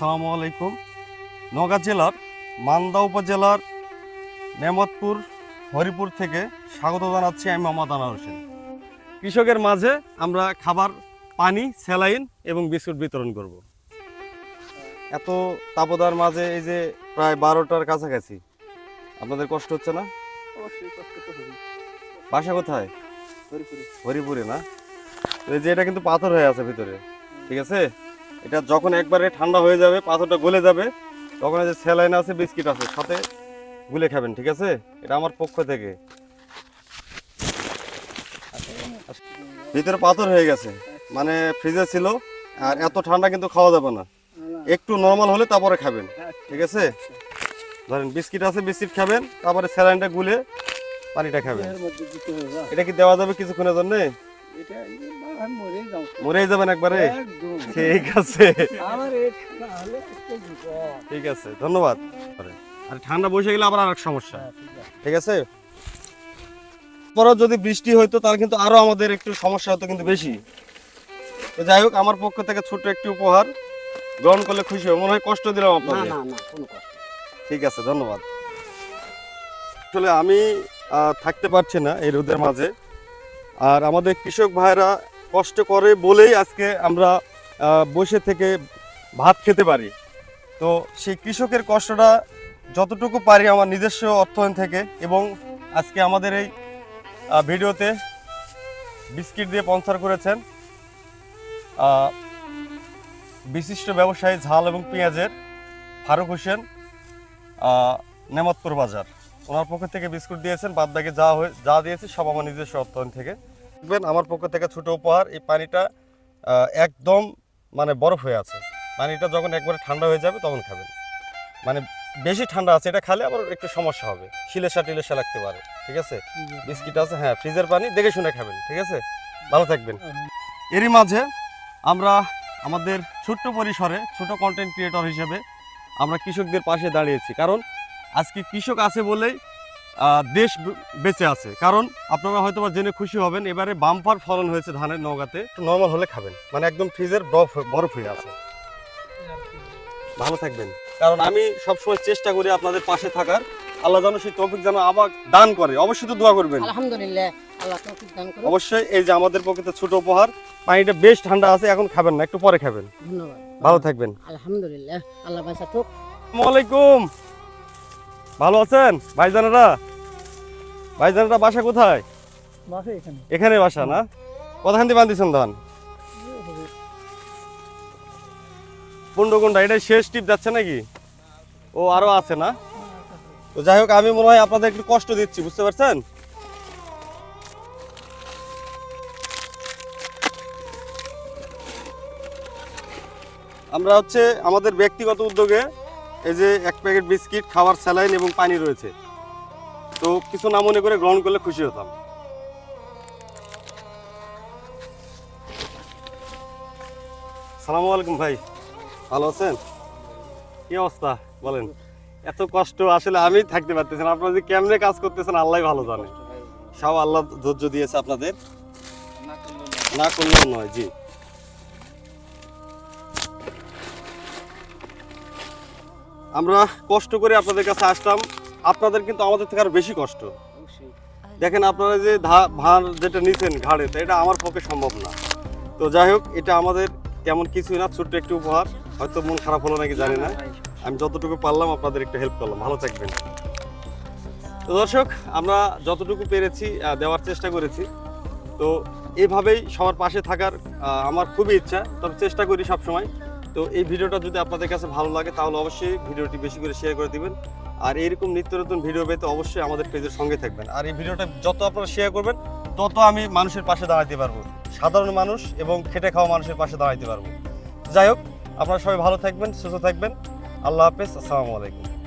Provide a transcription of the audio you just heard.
আসসালামু আলাইকুম। নওগাঁ জেলার মান্দা উপজেলার নেমতপুর হরিপুর থেকে স্বাগত জানাচ্ছি আমি মোহাম্মদ আনার হোসেন। কৃষকের মাঝে আমরা খাবার পানি স্যালাইন এবং বিস্কুট বিতরণ করব। এত তাপদার মাঝে এই যে প্রায় বারোটার কাছাকাছি আপনাদের কষ্ট হচ্ছে না? বাসা কোথায়? হরিপুরে। হরিপুরে না? এই যে এটা কিন্তু পাথর হয়ে আছে ভিতরে। ঠিক আছে? এটা যখন একবারে ঠান্ডা হয়ে যাবে, পাথরটা গলে যাবে, তখন যে স্যালাইন আছে, বিস্কিট আছে, সাথে গুলে খাবেন, ঠিক আছে? এটা আমার পক্ষ থেকে। ভিতরে পাথর হয়ে গেছে মানে ফ্রিজে ছিল, আর এত ঠান্ডা কিন্তু খাওয়া যাবে না। একটু নর্মাল হলে তারপরে খাবেন, ঠিক আছে? ধরেন বিস্কিট আছে, বিস্কিট খাবেন, তারপরে স্যালাইনটা গুলে পানিটা খাবেন। এটা কি দেওয়া যাবে কিছুক্ষণের জন্য? মরেই যাবেন একবারে? ঠিক আছে। ঠিক আছে ধন্যবাদ। আর ঠান্ডা বসে গেলে আবার আরেক সমস্যা। হ্যাঁ, ঠিক আছে। পরও যদি বৃষ্টি হইতো তাহলে কিন্তু আরও আমাদের একটু সমস্যা হতো কিন্তু বেশি। তো যাই হোক আমার পক্ষ থেকে ছোট একটি উপহার গ্রহণ করলে খুশি হবে। মনে হয় কষ্ট দিলাম আপনাকে। ঠিক আছে ধন্যবাদ। আসলে আমি থাকতে পারছি না এই রোদের মাঝে। আর আমাদের কৃষক ভাইরা কষ্ট করে বলেই আজকে আমরা বসে থেকে ভাত খেতে পারি। তো সেই কৃষকের কষ্টটা যতটুকু পারি আমার নিজস্ব অর্থায়ন থেকে এবং আজকে আমাদের এই ভিডিওতে বিস্কিট দিয়ে স্পন্সর করেছেন বিশিষ্ট ব্যবসায়ী ঝাল এবং পেঁয়াজের ফারুক হোসেন আহ, নেমতপুর বাজার। ওনার পক্ষ থেকে বিস্কুট দিয়েছেন বাদ বাকি যা হয়ে যা দিয়েছি সব আমার নিজস্ব অর্থায়ন থেকে। দেখবেন আমার পক্ষ থেকে ছোট উপহার এই পানিটা একদম মানে বরফ হয়ে আছে। পানিটা যখন একবারে ঠান্ডা হয়ে যাবে তখন খাবেন। মানে বেশি ঠান্ডা আছে এটা খালে আবার একটু সমস্যা হবে। শিলেসা টিলেসা লাগতে পারে ঠিক আছে? বিস্কিট আছে হ্যাঁ ফ্রিজের পানি দেখে শুনে খাবেন ঠিক আছে? ভালো থাকবেন। এরই মাঝে আমরা আমাদের ছোট্ট পরিসরে ছোট কন্টেন্ট ক্রিয়েটর হিসেবে আমরা কৃষকদের পাশে দাঁড়িয়েছি। কারণ আজকে কৃষক আছে বলেই আহ, দেশ বেঁচে আছে। কারণ আপনারা হয়তো বা জেনে খুশি হবেন এবারে বাম্পার ফলন হয়েছে ধানের নৌকাতে একটু নর্মাল হলে খাবেন। মানে একদম ফ্রিজের বরফ বরফ হয়ে আছে। ভালো থাকবেন। কারণ আমি সবসময় চেষ্টা করি আপনাদের পাশে থাকার। আল্লাহ যেন সেই তৌফিক যেন আবার দান করে। অবশ্যই তো দোয়া করবেন। আলহামদুলিল্লাহ আল্লাহ তৌফিক দান করুন অবশ্যই এই যে আমাদের পক্ষে ছোট উপহার পানিটা বেশ ঠান্ডা আছে এখন খাবেন না একটু পরে খাবেন। ধন্যবাদ। ভালো থাকবেন। আলহামদুলিল্লাহ আল্লাহ বাসা আসসালামু আলাইকুম। ভালো আছেন? ভাইজানেরা? ভাইজানেরা বাসা কোথায়? এখানে। বাসা না? কতখান দিয়ে বান্ধিছেন ধান? কোনটা কোনটা এটা শেষ টিপ যাচ্ছে নাকি? ও আরও আছে না? তো যাই হোক আমি মনে হয় আপনাদের একটু কষ্ট দিচ্ছি বুঝতে পারছেন? আমরা হচ্ছে আমাদের ব্যক্তিগত উদ্যোগে এই যে এক প্যাকেট বিস্কিট, খাবার, স্যালাইন এবং পানি রয়েছে। তো কিছু না মনে করে গ্রহণ করলে খুশি হতাম। সালামু আলাইকুম ভাই, ভালো আছেন? কি অবস্থা? বলেন, এত কষ্ট আসলে আমি থাকতে পারতেছেন আপনারা যে কেমনে কাজ করতেছেন আল্লাহ ভালো জানে। সব আল্লাহ ধৈর্য দিয়েছে আপনাদের। না করলেও নয়, জি। আমরা কষ্ট করে আপনাদের কাছে আসলাম। আপনাদের কিন্তু আমাদের থেকে আরও বেশি কষ্ট। দেখেন আপনারা যে ধান যেটা নিছেন ঘাড়ে তো এটা আমার পক্ষে সম্ভব না। তো যাই হোক এটা আমাদের তেমন কিছুই না ছোট্ট একটু উপহার। হয়তো মন খারাপ হলো নাকি জানি না। আমি যতটুকু পারলাম আপনাদের একটু হেল্প করলাম। ভালো থাকবেন। তো দর্শক আমরা যতটুকু পেরেছি দেওয়ার চেষ্টা করেছি। তো এভাবেই সবার পাশে থাকার আমার খুবই ইচ্ছা। তবে চেষ্টা করি সব সময় তো এই ভিডিওটা যদি আপনাদের কাছে ভালো লাগে, তাহলে অবশ্যই ভিডিওটি বেশি করে শেয়ার করে দিবেন। আর এরকম নিত্য নতুন ভিডিও পেতে অবশ্যই আমাদের পেজের সঙ্গে থাকবেন। আর এই ভিডিওটা যত আপনারা শেয়ার করবেন, তত আমি মানুষের পাশে দাঁড়াতে পারব। সাধারণ মানুষ এবং খেটে খাওয়া মানুষের পাশে দাঁড়াতে পারব। যাই হোক, আপনারা সবাই ভালো থাকবেন, সুস্থ থাকবেন। আল্লাহ হাফেজ, আসসালামু আলাইকুম।